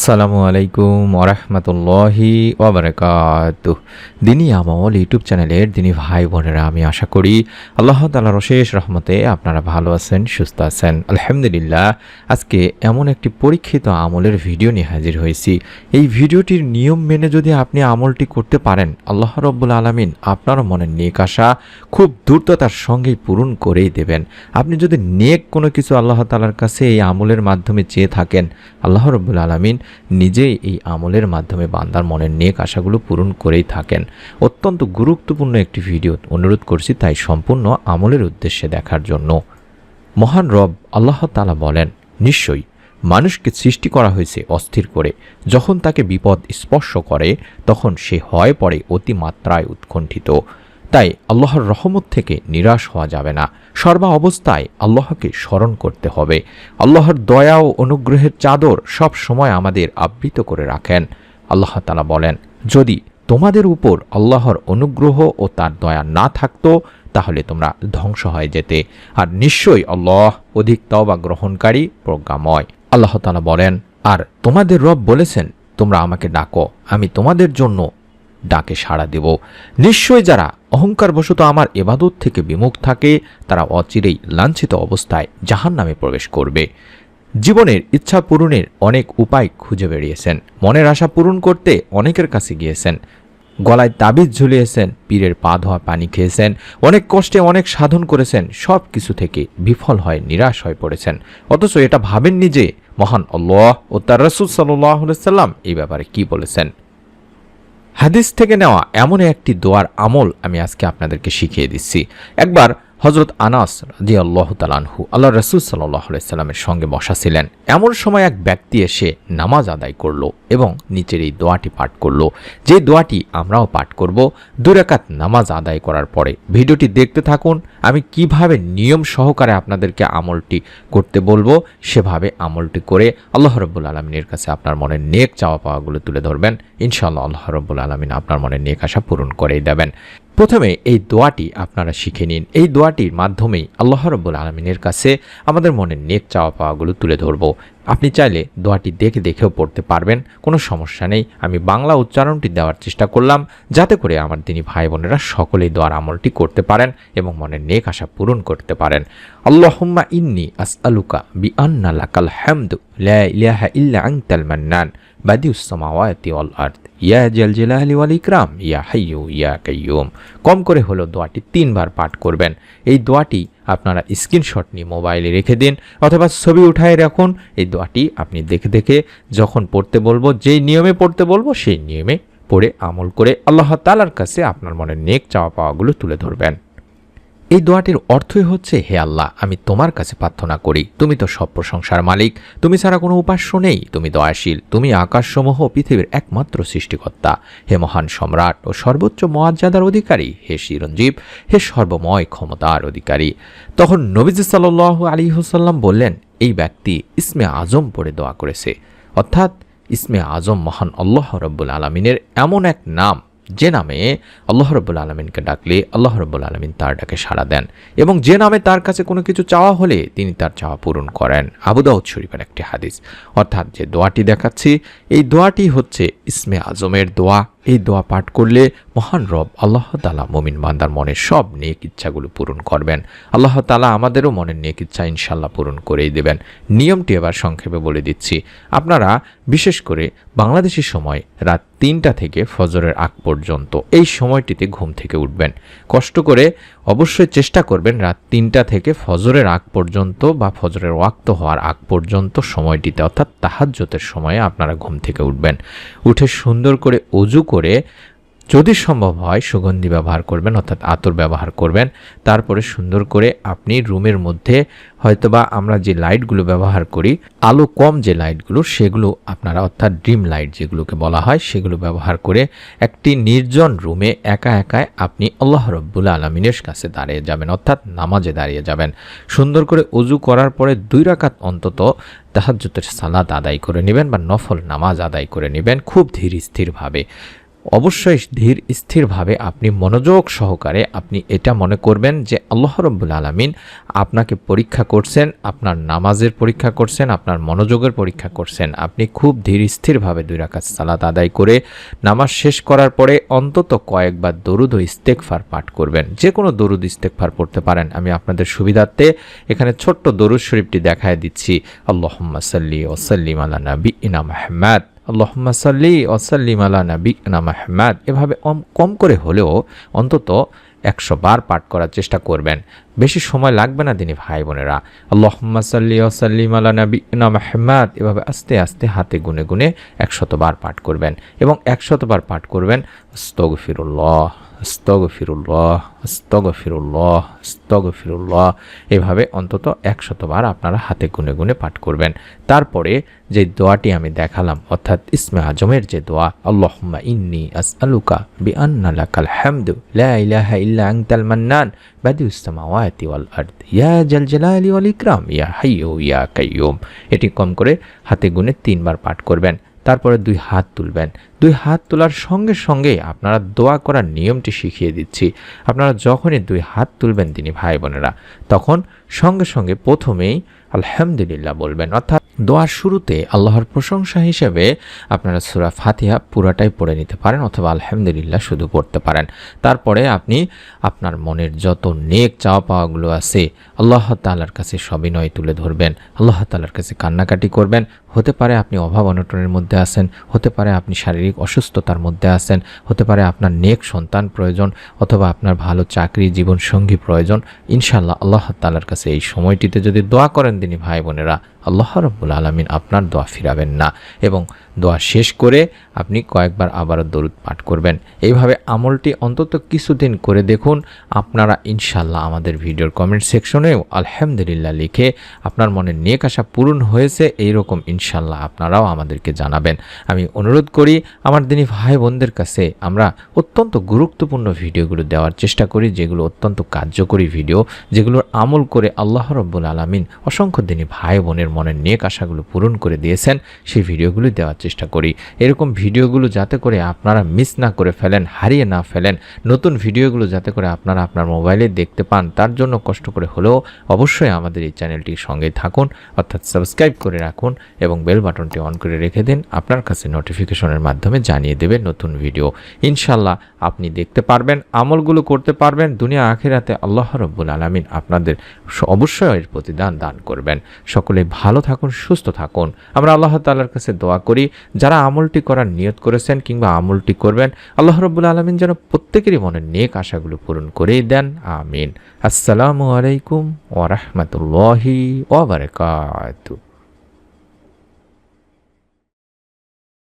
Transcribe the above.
আসসালামু আলাইকুম ওরহমতুল্লাহি ওবরাকাত দিনী আমল ইউটিউব চ্যানেলের দিনী ভাই বোনেরা, আমি আশা করি আল্লাহ তালার অশেষ রহমতে আপনারা ভালো আছেন, সুস্থ আছেন। আলহামদুলিল্লাহ, আজকে এমন একটি পরীক্ষিত আমলের ভিডিও নিয়ে হাজির হয়েছি। এই ভিডিওটির নিয়ম মেনে যদি আপনি আমলটি করতে পারেন, আল্লাহ রব্বুল আলমিন আপনার মনের নেক আশা খুব দ্রুততার সঙ্গেই পূরণ করেই দেবেন। আপনি যদি নেক কোনো কিছু আল্লাহ তালার কাছে এই আমলের মাধ্যমে চেয়ে থাকেন, আল্লাহ রব্বুল আলমিন নিজেই এই আমলের মাধ্যমে বান্দার মনের নেক আশাগুলো পূরণ করেই থাকেন। অত্যন্ত গুরুত্বপূর্ণ একটি ভিডিও অনুরোধ করছি তাই সম্পূর্ণ আমলের উদ্দেশ্যে দেখার জন্য। মহান রব আল্লাহ তালা বলেন, নিশ্চয়ই মানুষকে সৃষ্টি করা হয়েছে অস্থির করে। যখন তাকে বিপদ স্পর্শ করে, তখন সে হয় পড়ে অতিমাত্রায় উৎকণ্ঠিত। তাই আল্লাহর রহমত থেকে নিরাশ হওয়া যাবে না। সর্বা অবস্থায় আল্লাহকে স্মরণ করতে হবে। আল্লাহর দয়া ও অনুগ্রহের চাদর সব সময় আমাদের আবৃত করে রাখেন। আল্লাহ তালা বলেন, যদি তোমাদের উপর আল্লাহর অনুগ্রহ ও তার দয়া না থাকতো, তাহলে তোমরা ধ্বংস হয়ে যেতে। আর নিশ্চয়ই আল্লাহ অধিক তবা গ্রহণকারী, প্রজ্ঞাময়। আল্লাহ তালা বলেন, আর তোমাদের রব বলেছেন, তোমরা আমাকে ডাকো। আমি তোমাদের জন্য ডাকে সাড়া দেব। নিশ্চয় যারা অহংকারবশত আমার এবাদত থেকে বিমুখ থাকে, তারা অচিরেই লাঞ্ছিত অবস্থায় জাহান নামে প্রবেশ করবে। জীবনের ইচ্ছা পূরণের অনেক উপায় খুঁজে বেরিয়েছেন। মনের আশা পূরণ করতে অনেকের কাছে গিয়েছেন। গলায় তাবিজ ঝুলিয়েছেন, পীরের পা ধোয়া পানি খেয়েছেন, অনেক কষ্টে অনেক সাধন করেছেন সব কিছু থেকে বিফল হয় নিরাশ হয়ে পড়েছেন। অথচ এটা ভাবেননি যে, মহান আল্লাহ ও তার রসুল সাল্লাহ সাল্লাম এই ব্যাপারে কি বলেছেন। হাদিস থেকে নেওয়া এমন একটি দোয়ার আমল আমি আজকে আপনাদেরকে শিখিয়ে দিচ্ছি। একবার হজরত আনাস রাজি আল্লাহ তালানহু আল্লাহ রসুল সাল্লাহ সাল্লামের সঙ্গে বসা ছিলেন। এমন সময় এক ব্যক্তি এসে নামাজ আদায় করল এবং নিচের এই দোয়াটি পাঠ করল। যে দোয়াটি আমরাও পাঠ করব দুরাকাত নামাজ আদায় করার পরে। ভিডিওটি দেখতে থাকুন, আমি কীভাবে নিয়ম সহকারে আপনাদেরকে আমলটি করতে বলব, সেভাবে আমলটি করে আল্লাহ রব্বুল আলমিনের কাছে আপনার মনে নেক চাওয়া পাওয়াগুলো তুলে ধরবেন। ইনশাআল্লাহ আল্লাহ রব্বুল আলমিন আপনার মনে নেক আশা পূরণ করেই দেবেন। প্রথমে এই দোয়াটি আপনারা শিখে নিন। এই দোয়াটির মাধ্যমেই আল্লাহ রব্বুল আলমিনের কাছে আমাদের মনের নেক চাওয়া পাওয়াগুলো তুলে ধরবো। আপনি চাইলে দোয়াটি দেখে দেখেও পড়তে পারবেন, কোনো সমস্যা নেই। আমি বাংলা উচ্চারণটি দেওয়ার চেষ্টা করলাম, যাতে করে আমার তিনি ভাই বোনেরা সকলেই দোয়ার আমলটি করতে পারেন এবং মনের নেক আশা পূরণ করতে পারেন। আল্লাহুম্মা ইন্নি আস আলুকা বি আন্না লাকাল হ্যামদু লা ইলাহা ইল্লা আনতাল মান্নান। বাদিউস সামাওয়াতি ওয়াল আরদ। ইয়া জাল ইয়া হাইয়ু, ইয়া কাইয়ুম। কম করে হলো দোয়াটি তিনবার পাঠ করবেন। এই দোয়াটি আপনারা স্ক্রিনশট নিয়ে মোবাইলে রেখে দিন অথবা ছবি উঠায় রাখুন। এই দোয়াটি আপনি দেখে দেখে যখন পড়তে বলব, যেই নিয়মে পড়তে বলব, সেই নিয়মে পড়ে আমল করে আল্লাহ তালার কাছে আপনার মনে নেক চাওয়া পাওয়াগুলো তুলে ধরবেন। এই দোয়াটির অর্থই হচ্ছে, হে আল্লাহ, আমি তোমার কাছে প্রার্থনা করি। তুমি তো সব প্রশংসার মালিক। তুমি ছাড়া কোনো উপাস্য নেই। তুমি দয়াশীল। তুমি আকাশসমূহ পৃথিবীর একমাত্র সৃষ্টিকর্তা। হে মহান সম্রাট ও সর্বোচ্চ মর্যাদার অধিকারী, হে চিরঞ্জীব, হে সর্বময় ক্ষমতার অধিকারী। তখন নবীজি সাল আলী হুসাল্লাম বললেন, এই ব্যক্তি ইসমে আজম পড়ে দোয়া করেছে। অর্থাৎ ইসমে আজম মহান আল্লাহ রব্বুল আলমিনের এমন এক নাম। যে নামে আল্লাহ রব্বুল আলমিনকে ডাকলে আল্লাহ রব্বুল আলমিন তার ডাকে সাড়া দেন এবং যে নামে তার কাছে কোনো কিছু চাওয়া হলে তিনি তার চাওয়া পূরণ করেন। আবুদাউদ শরীফের একটি হাদিস। অর্থাৎ যে দোয়াটি দেখাচ্ছি, এই দোয়াটি হচ্ছে ইসমে আজমের দোয়া। এই দোয়া পাঠ করলে মহান রব আল্লাহ তালা মমিন বান্দার মনের সব নেক ইচ্ছাগুলো পূরণ করবেন। আল্লাহ তালা আমাদেরও মনের নেক ইচ্ছা ইনশাল্লাহ পূরণ করেই দেবেন। নিয়মটি এবার সংক্ষেপে বলে দিচ্ছি। আপনারা বিশেষ করে বাংলাদেশি সময় রাত তিনটা থেকে ফজরের আগ পর্যন্ত এই সময়টিতে ঘুম থেকে উঠবেন। কষ্ট করে অবশ্যই চেষ্টা করবেন রাত তিনটা থেকে ফজরের আগ পর্যন্ত বা ফজরের ওয়াক্ত হওয়ার আগ পর্যন্ত সময়টিতে অর্থাৎ তাহাজ্যতের সময়ে আপনারা ঘুম থেকে উঠবেন। উঠে সুন্দর করে অজু করে যদি সম্ভব হয় সুগন্ধি ব্যবহার করবেন, অর্থাৎ আতর ব্যবহার করবেন, তারপরে সুন্দর করে আপনি রুমের মধ্যে হয়তোবা আমরা যে লাইটগুলো ব্যবহার করি, আলো কম যে লাইটগুলো সেগুলো আপনারা অর্থাৎ ড্রিম লাইট যেগুলোকে বলা হয়, সেগুলো ব্যবহার করে একটি নির্জন রুমে একা একায় আপনি আল্লাহ রব্বুল আলমিনের কাছে দাঁড়িয়ে যাবেন, অর্থাৎ নামাজে দাঁড়িয়ে যাবেন। সুন্দর করে অজু করার পরে দুই রাকাত অন্তত তাহাজ্যতের সালাদ আদায় করে নেবেন বা নফল নামাজ আদায় করে নেবেন খুব ধীর স্থিরভাবে। অবশ্যই ধীর, স্থিরভাবে আপনি মনোযোগ সহকারে আপনি এটা মনে করবেন যে আল্লাহ রব্বুল আলমিন আপনাকে পরীক্ষা করছেন, আপনার নামাজের পরীক্ষা করছেন, আপনার মনোযোগের পরীক্ষা করছেন। আপনি খুব ধীর, স্থিরভাবে দুই রাকাত সালাত আদায় করে নামাজ শেষ করার পরে অন্তত কয়েকবার দরুদ ও ইস্তেকফার পাঠ করবেন। যে কোনো দরুদ ইস্তেকফার পড়তে পারেন। আমি আপনাদের সুবিধার্থে এখানে ছোট্ট দরুদ শরীফটি দেখায় দিচ্ছি। আল্লাহম্মা সাল্লি ওসাল্লিম আলা নবী ইনা মাহমাদ আল্লাহম্মা সাল্লি ওসাল্লিম আলা নাবি না মাহমাদ এভাবে কম করে হলেও অন্তত একশো বার পাঠ করার চেষ্টা করবেন। বেশি সময় লাগবে না তিনি ভাই বোনেরা। আল্লাহম্মা সাল্লি ওসাল্লিম আলা নাবি না মাহমাদ এভাবে আস্তে আস্তে হাতে গুনে গুনে একশতবার পাঠ করবেন এবং একশতবার পাঠ করবেন। স্তগফিরুল্লাহ স্তগফিরুল্লাহ স্তগফিরুল্লাহ স্তগফিরুল্লাহ এভাবে অন্তত একশতবার আপনারা হাতে গুনে গুনে পাঠ করবেন। তারপরে যে দোয়াটি আমি দেখালাম, অর্থাৎ ইসমে আজমের যে দোয়া, আল্লাহুম্মা ইন্নি আসআলুকা বিআন্না লাকাল হামদু, লা ইলাহা ইল্লা আনতাল মান্নান, বাদিউস সামাওয়াতি ওয়াল আরদ, ইয়া জাল জালালি ওয়াল ইকরাম, ইয়া হাইয়ু ইয়া কাইয়ুম এটি কম করে হাতে গুনে তিনবার পাঠ করবেন। তারপরে দুই হাত তুলবেন। দুই হাত তোলার সঙ্গে সঙ্গে আপনারা দোয়া করার নিয়মটি শিখিয়ে দিচ্ছি। আপনারা যখনই দুই হাত তুলবেন তিনি ভাই বোনেরা, তখন সঙ্গে সঙ্গে প্রথমেই আলহামদুলিল্লাহ বলবেন। অর্থাৎ দোয়ার শুরুতে আল্লাহর প্রশংসা হিসেবে আপনারা সুরা ফাতিহা পুরাটাই পড়ে নিতে পারেন অথবা আলহামদুলিল্লাহ শুধু পড়তে পারেন। তারপরে আপনি আপনার মনের যত নেক চাওয়া পাওয়াগুলো আছে, আল্লাহ তালার কাছে সবিনয় তুলে ধরবেন, আল্লাহ তালার কাছে কান্নাকাটি করবেন। হতে পারে আপনি অভাব অনটনের মধ্যে আছেন, হতে পারে আপনি শারীরিক অসুস্থতার মধ্যে আছেন। হতে পারে আপনার নেক সন্তান প্রয়োজন অথবা আপনার ভালো চাকরি জীবন সঙ্গী প্রয়োজন। ইনশাল্লাহ আল্লাহ তালার কাছে এই সময়টিতে যদি দোয়া করেন, তিনি ভাই বোনেরা, আল্লাহ রব্বুল আলমিন আপনার দোয়া ফিরাবেন না। এবং দোয়া শেষ করে আপনি কয়েকবার আবারও দরুদ পাঠ করবেন। এইভাবে আমলটি অন্তত কিছুদিন করে দেখুন। আপনারা ইনশাল্লাহ আমাদের ভিডিওর কমেন্ট সেকশনেও আলহামদুলিল্লাহ লিখে আপনার মনে নেক আশা পূরণ হয়েছে, এইরকম ইনশাল্লাহ আপনারাও আমাদেরকে জানাবেন। আমি অনুরোধ করি, আমার দিনী ভাই বোনদের কাছে আমরা অত্যন্ত গুরুত্বপূর্ণ ভিডিওগুলো দেওয়ার চেষ্টা করি, যেগুলো অত্যন্ত কার্যকরী ভিডিও, যেগুলোর আমল করে আল্লাহ রব্বুল আলমিন অসংখ্য দিনী ভাই বোনের মনের নেক আশাগুলো পূরণ করে দিয়েছেন। সেই ভিডিওগুলো দেওয়ার করি। এরকম ভিডিওগুলো যাতে করে আপনারা মিস না করে ফেলেন, হারিয়ে না ফেলেন, নতুন ভিডিওগুলো যাতে করে আপনারা আপনার মোবাইলে দেখতে পান, তার জন্য কষ্ট করে হলেও অবশ্যই আমাদের এই চ্যানেলটির সঙ্গে থাকুন, অর্থাৎ সাবস্ক্রাইব করে রাখুন এবং বেল বাটনটি অন করে রেখে দিন। আপনার কাছে নোটিফিকেশনের মাধ্যমে জানিয়ে দেবে নতুন ভিডিও। ইনশাল্লাহ আপনি দেখতে পারবেন, আমলগুলো করতে পারবেন, দুনিয়া আখেরাতে আল্লাহ রব্বুল আলমিন আপনাদের অবশ্যই এর প্রতিদান দান করবেন। সকলে ভালো থাকুন, সুস্থ থাকুন। আমরা আল্লাহ তাল্লার কাছে দোয়া করি যারা আমলটি করার নিয়ত করেছেন কিংবা আমলটি করবেন, আল্লাহ রব্বুল আলমিন যেন প্রত্যেকেরই মনের নেক আশাগুলো পূরণ করেই দেন। আমিন। আসসালামু আলাইকুম ওরহমতুল্লাহি ওবরকাত